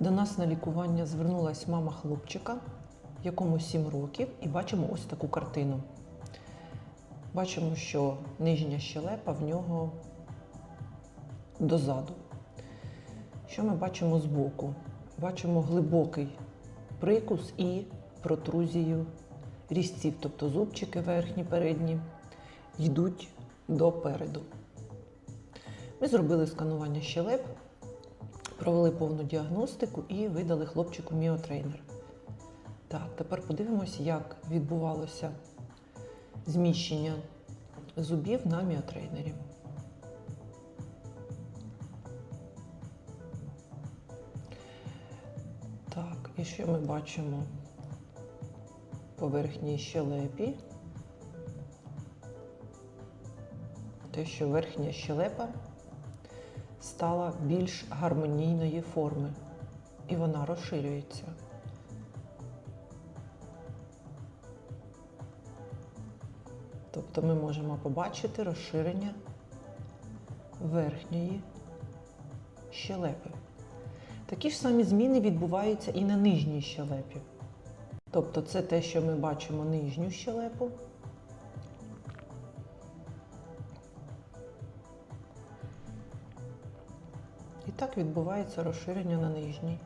До нас на лікування звернулася мама хлопчика, якому 7 років, і бачимо ось таку картину. Бачимо, що нижня щелепа в нього дозаду. Що ми бачимо збоку? Бачимо глибокий прикус і протрузію різців, тобто зубчики верхні, передні, йдуть допереду. Ми зробили сканування щелеп, провели повну діагностику і видали хлопчику міотрейнер. Так, тепер подивимося, як відбувалося зміщення зубів на міотрейнері. Так, і що ми бачимо по верхній щелепі? Те, що верхня щелепа стала більш гармонійної форми, і вона розширюється. Тобто ми можемо побачити розширення верхньої щелепи. Такі ж самі зміни відбуваються і на нижній щелепі. Тобто це те, що ми бачимо нижню щелепу. І так відбувається розширення на нижній.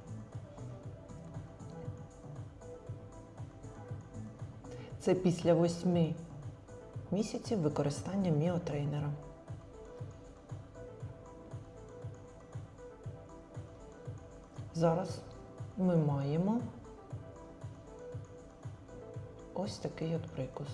Це після восьми місяців використання міотрейнера. Зараз ми маємо ось такий от прикус.